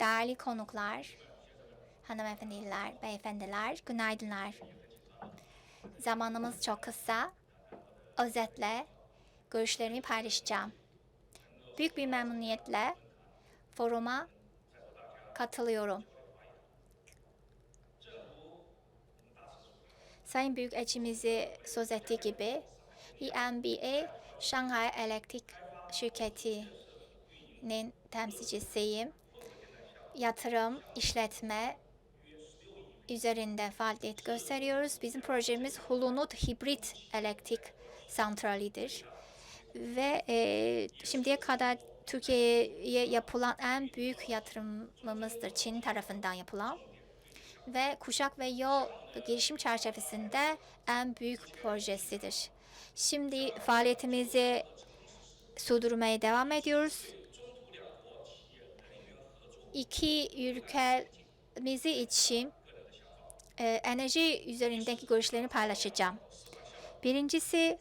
Değerli konuklar, hanımefendiler, beyefendiler, günaydınlar. Zamanımız çok kısa. Özetle görüşlerimi paylaşacağım. Büyük bir memnuniyetle foruma katılıyorum. Sayın Büyükelçimizi söz ettiği gibi EMBA Şanghay Elektrik Şirketi'nin temsilcisiyim. Yatırım, işletme üzerinde faaliyet gösteriyoruz. Bizim projemiz Hulunut Hibrit Elektrik Santralidir. Ve e, şimdiye kadar Türkiye'ye yapılan en büyük yatırımımızdır. Çin tarafından yapılan ve kuşak ve yol girişim çerçevesinde en büyük projesidir. Şimdi faaliyetimizi sürdürmeye devam ediyoruz. İki ülkemizi için e, enerji üzerindeki görüşlerimi paylaşacağım. Birincisi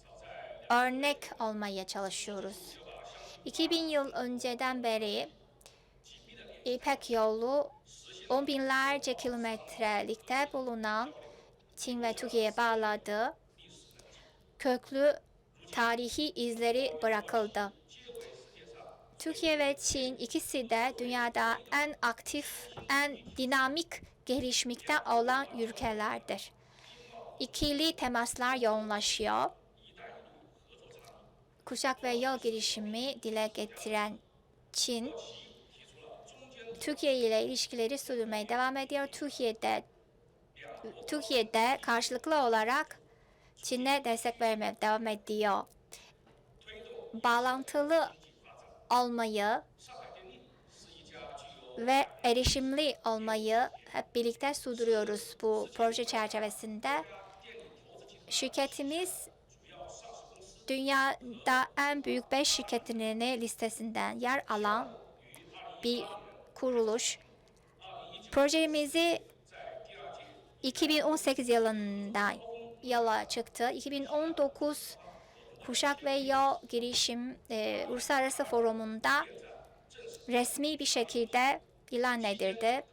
örnek olmaya çalışıyoruz. 2000 yıl önceden beri İpek yolu on binlerce kilometrelikte bulunan Çin ve Türkiye'ye bağladığı köklü tarihi izleri bırakıldı. Türkiye ve Çin ikisi de dünyada en aktif, en dinamik gelişmekte olan ülkelerdir. İkili temaslar yoğunlaşıyor. Kuşak ve yol girişimi dile getiren Çin, Türkiye ile ilişkileri sürdürmeye devam ediyor. Türkiye'de Türkiye'de karşılıklı olarak Çin'e destek vermeye devam ediyor. Bağlantılı olmayı ve erişimli olmayı hep birlikte sürdürüyoruz bu proje çerçevesinde. Şirketimiz dünyada en büyük 5 şirketinin listesinden yer alan bir kuruluş. Projemizi 2018 yılında yola çıktı. 2019 Kuşak ve Yol Girişim e, Uluslararası Forumunda resmi bir şekilde ilan edildi.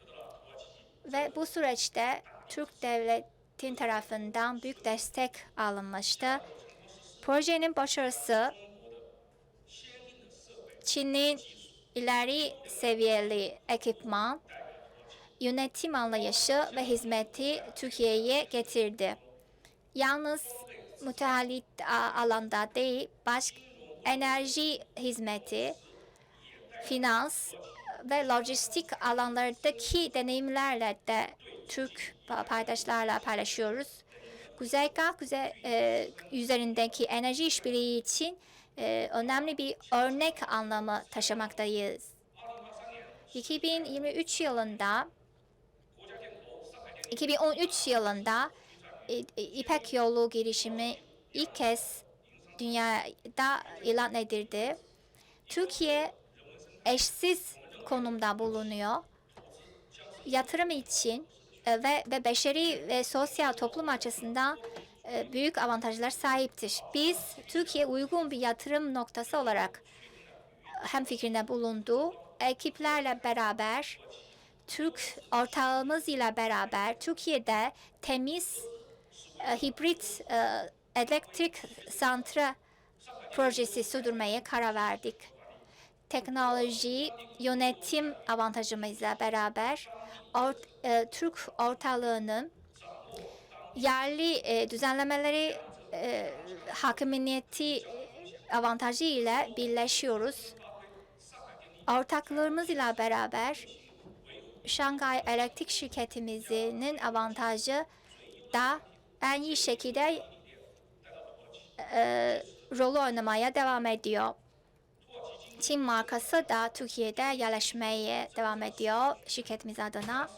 Ve bu süreçte Türk devletin tarafından büyük destek alınmıştı. Projenin başarısı Çin'in ileri seviyeli ekipman, yönetim anlayışı ve hizmeti Türkiye'ye getirdi. Yalnız müteahhit alanda değil, başka enerji hizmeti, finans ve lojistik alanlardaki deneyimlerle de Türk paydaşlarla paylaşıyoruz. Güzergah güzel, e, üzerindeki enerji işbirliği için e, önemli bir örnek anlamı taşımaktayız. 2023 yılında 2013 yılında İpek Yolu girişimi ilk kez dünyada ilan edildi. Türkiye eşsiz konumda bulunuyor. Yatırım için e, ve, ve beşeri ve sosyal toplum açısından e, büyük avantajlar sahiptir. Biz Türkiye uygun bir yatırım noktası olarak hem fikrinde bulundu. Ekiplerle beraber Türk ortağımız ile beraber Türkiye'de temiz hibrit e, elektrik santra projesi sürdürmeye karar verdik. Teknoloji, yönetim avantajımızla beraber ort, e, Türk ortalığının yerli e, düzenlemeleri e, hakimiyeti avantajı ile birleşiyoruz. Ortaklarımız ile beraber Şangay Elektrik Şirketimizin avantajı da en iyi şekilde e, rolü oynamaya devam ediyor. Çin markası da Türkiye'de yerleşmeye devam ediyor şirketimiz adına.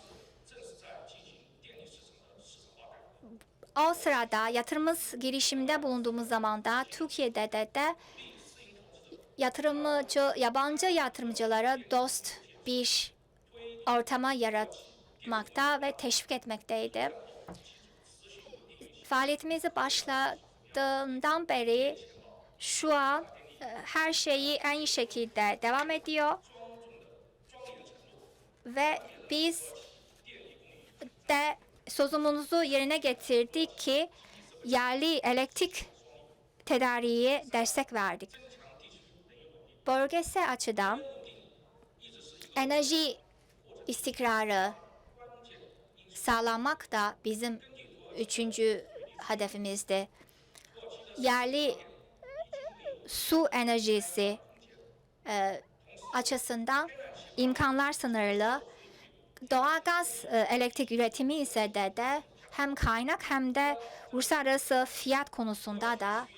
O sırada yatırımımız girişimde bulunduğumuz zamanda Türkiye'de de, de yatırımcı, yabancı yatırımcılara dost bir ortama yaratmakta ve teşvik etmekteydi. Faaliyetimizi başladığından beri şu an e, her şeyi en iyi şekilde devam ediyor ve biz de sözümüzü yerine getirdik ki yerli elektrik tedariğe destek verdik. Bölgesel açıdan enerji istikrarı sağlamak da bizim üçüncü hedefimizdi. Yerli su enerjisi e, açısından imkanlar sınırlı. Doğalgaz e, elektrik üretimi ise de, de hem kaynak hem de uluslararası fiyat konusunda da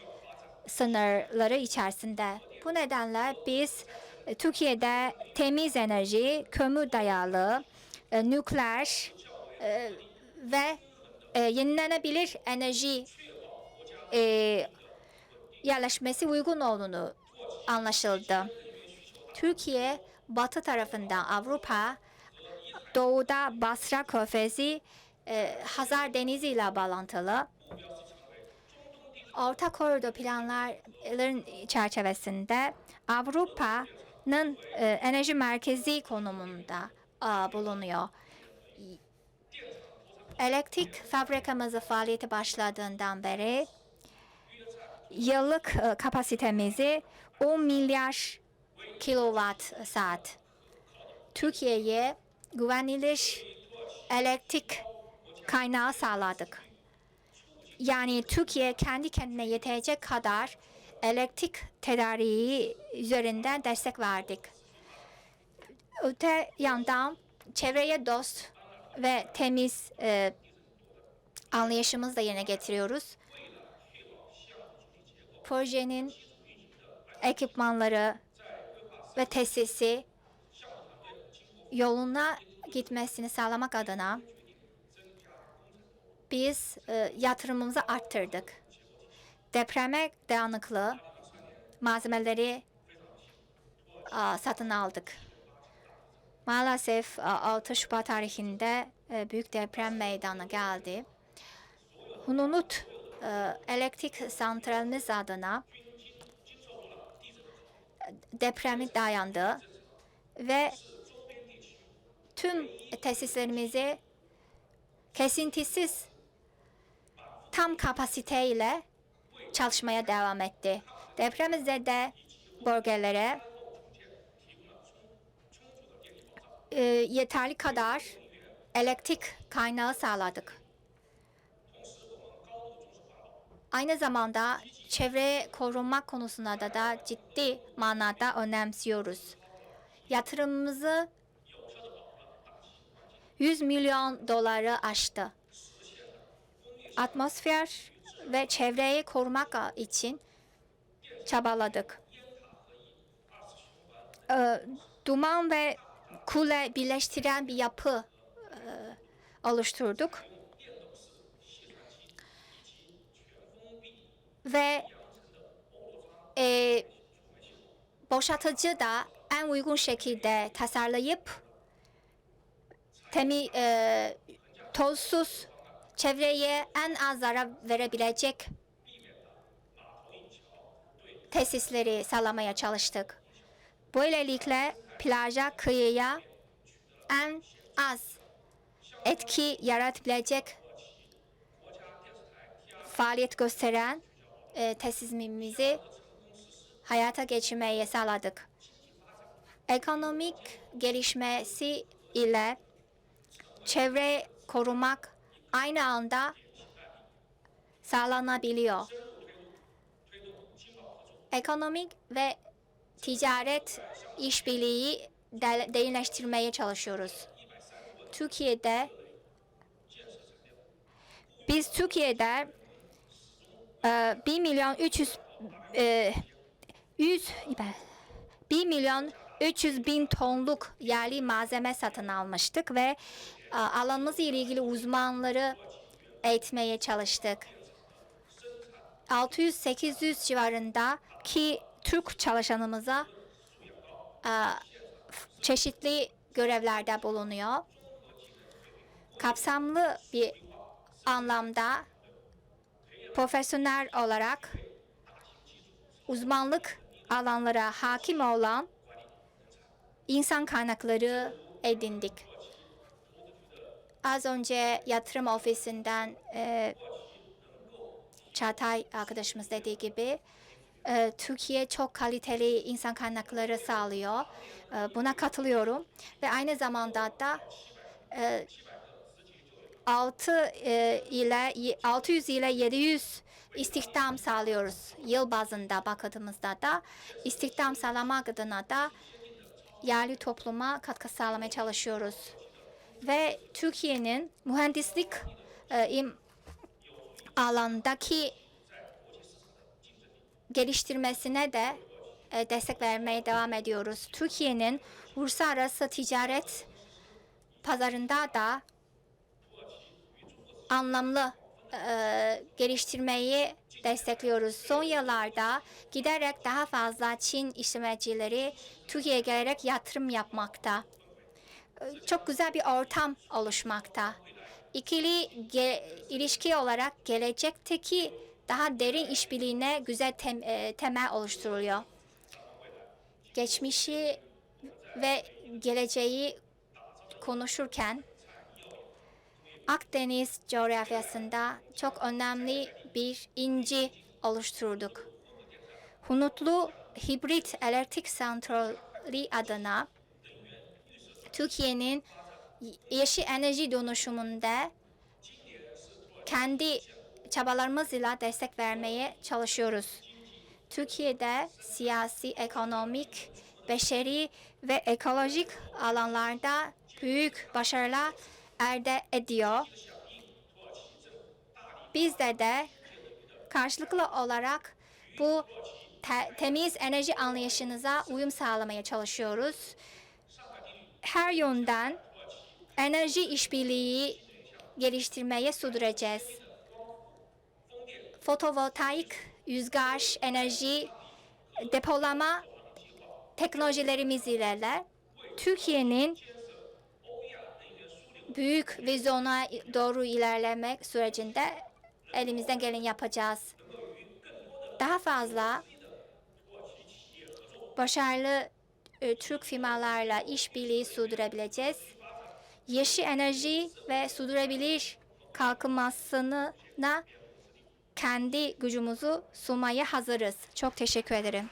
sınırları içerisinde. Bu nedenle biz e, Türkiye'de temiz enerji, kömür dayalı, e, nükleer e, ve e, yenilenebilir enerji e, yerleşmesi uygun olduğunu anlaşıldı. Türkiye batı tarafından Avrupa, doğuda Basra Körfezi, e, Hazar Denizi ile bağlantılı. Orta koridor planların çerçevesinde Avrupa'nın e, enerji merkezi konumunda a, bulunuyor. Elektrik fabrikamızı faaliyeti başladığından beri yıllık e, kapasitemizi 10 milyar kilowatt saat. Türkiye'ye güvenilir elektrik kaynağı sağladık. Yani Türkiye kendi kendine yetecek kadar elektrik tedariği üzerinden destek verdik. Öte yandan çevreye dost ve temiz e, anlayışımızı da yerine getiriyoruz. Projenin ekipmanları ve tesisi yoluna gitmesini sağlamak adına biz e, yatırımımızı arttırdık. Depreme dayanıklı malzemeleri a, satın aldık. Maalesef a, 6 Şubat tarihinde e, büyük deprem meydana geldi. Hununut e, elektrik santralimiz adına depremi dayandı ve tüm tesislerimizi kesintisiz tam kapasiteyle çalışmaya devam etti. Depremzede bölgelere e, yeterli kadar elektrik kaynağı sağladık. Aynı zamanda çevre korunmak konusunda da, da ciddi manada önemsiyoruz. Yatırımımızı 100 milyon doları aştı. Atmosfer ve çevreyi korumak için çabaladık. Ee, duman ve kule birleştiren bir yapı e, oluşturduk. Ve e, boşaltıcı da en uygun şekilde tasarlayıp temi e, tozsuz çevreye en az zarar verebilecek tesisleri sağlamaya çalıştık. Böylelikle plaja, kıyıya en az etki yaratabilecek faaliyet gösteren e, tesisimizi hayata geçirmeyi sağladık. Ekonomik gelişmesi ile çevre korumak aynı anda sağlanabiliyor. Ekonomik ve ticaret işbirliği de- derinleştirmeye çalışıyoruz. Türkiye'de biz Türkiye'de e, 1 milyon 300 e, 100 1 milyon 300 bin tonluk yerli malzeme satın almıştık ve e, alanımız ile ilgili uzmanları eğitmeye çalıştık. 600-800 civarında ki Türk çalışanımıza e, çeşitli görevlerde bulunuyor. Kapsamlı bir anlamda profesyonel olarak uzmanlık alanlara hakim olan insan kaynakları edindik. Az önce yatırım ofisinden e, Çağatay arkadaşımız dediği gibi e, Türkiye çok kaliteli insan kaynakları sağlıyor. E, buna katılıyorum ve aynı zamanda da e, 6 e, ile y- 600 ile 700 istihdam sağlıyoruz. Yıl bazında bakıldığımızda da istihdam sağlamak adına da yerli topluma katkı sağlamaya çalışıyoruz. Ve Türkiye'nin mühendislik e, alandaki geliştirmesine de e, destek vermeye devam ediyoruz. Türkiye'nin uluslararası ticaret pazarında da anlamlı e, geliştirmeyi destekliyoruz. Son yıllarda giderek daha fazla Çin işletmecileri Türkiye'ye gelerek yatırım yapmakta. E, Çok güzel bir ortam oluşmakta. İkili ilişki olarak gelecekteki daha derin işbirliğine güzel tem- e, temel oluşturuluyor. Geçmişi ve geleceği konuşurken Akdeniz coğrafyasında çok önemli bir inci oluşturduk. Hunutlu hibrit elektrik santrali adına Türkiye'nin yeşil enerji dönüşümünde kendi çabalarımızla destek vermeye çalışıyoruz. Türkiye'de siyasi, ekonomik, beşeri ve ekolojik alanlarda büyük başarılar elde ediyor. Bizde de karşılıklı olarak bu te- temiz enerji anlayışınıza uyum sağlamaya çalışıyoruz. Her yönden enerji işbirliği geliştirmeye sürdüreceğiz. Fotovoltaik, rüzgar, enerji, depolama teknolojilerimiz ile Türkiye'nin büyük vizyona doğru ilerlemek sürecinde elimizden geleni yapacağız. Daha fazla başarılı e, Türk firmalarla işbirliği sürdürebileceğiz. Yeşil enerji ve sürdürülebilir kalkınmasına kendi gücümüzü sunmaya hazırız. Çok teşekkür ederim.